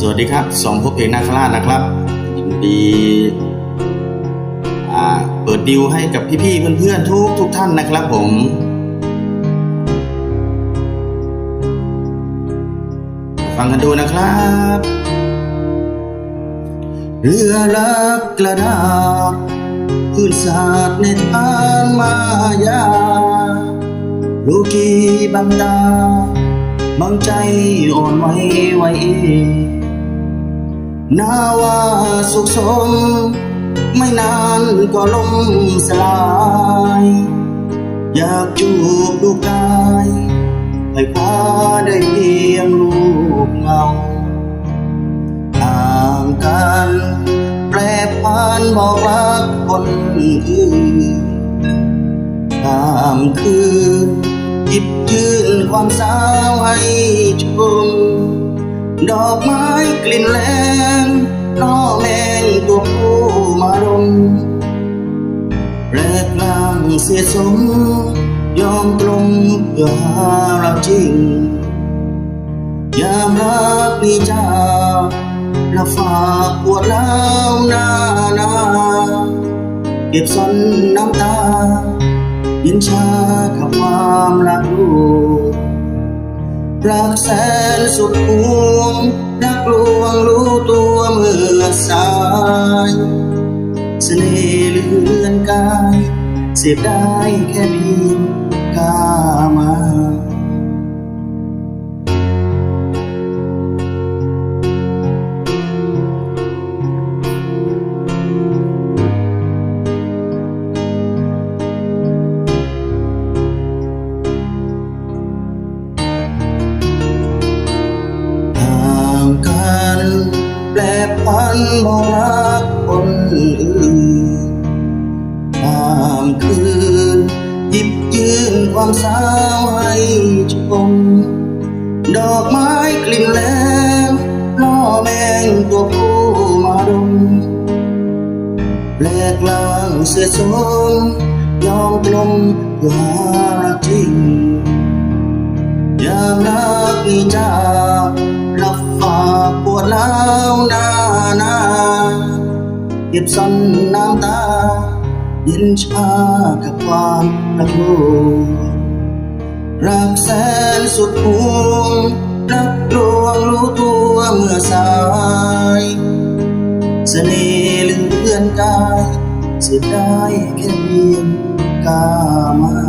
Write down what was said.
สวัสดีครับสองพบเอกนาคราชนะครับ ยินดีอ่าเปิดดิวให้กับพี่ๆเพื่อนๆทุกทุกท่านนะครับผมฟังกันดูนะครับ เรือลักกระดาษพื้นศาสตร์ในทานมายาลูกีบังตาบังใจอ่อนไหวไหว นาว่าสุขสม ไม่นานก็ล่มสลาย อยากจูบลูกกายให้คว้าได้เพียงลูกเงาห่างกันแปรพันบอกรักคนอื่นข้ามคืนหยิบยื่นความสาวให้ชม ดอกไม้กลิ่นแร งล่อแมงตัวผู้มาดมแปลกลางเสียสม ยอมตรงเพื่อหารักจริง ยามรักนี้จาละฝากปวดร้าวหน้าหนาเก็บซ่อนน้ำตา ยินชากับความรักลูก รักแสนสุดหวงรักลวงรู้ตัวเมื่อสายเสน่ห์เลือนกาย เสียบได้แค่เพียง มันบอรักคนอื่นตามคืนหยิบยื่นความสาวให้ชม ดอกไม้กลิ่นแรงล่อแมงตัวผู้มาดมแปลกลางเสียสมยอมกลมเพื่อหารักจริงยามรักนี้จารับฝากปวดร้าวหน้า ซ่อนน้ำตา เย็นชากับความรักโลกรักแสนสุดห่วงรักดวงรู้ตัวเมื่อสายเสน่ห์เลือนกายเสียได้แค่เพียงกามา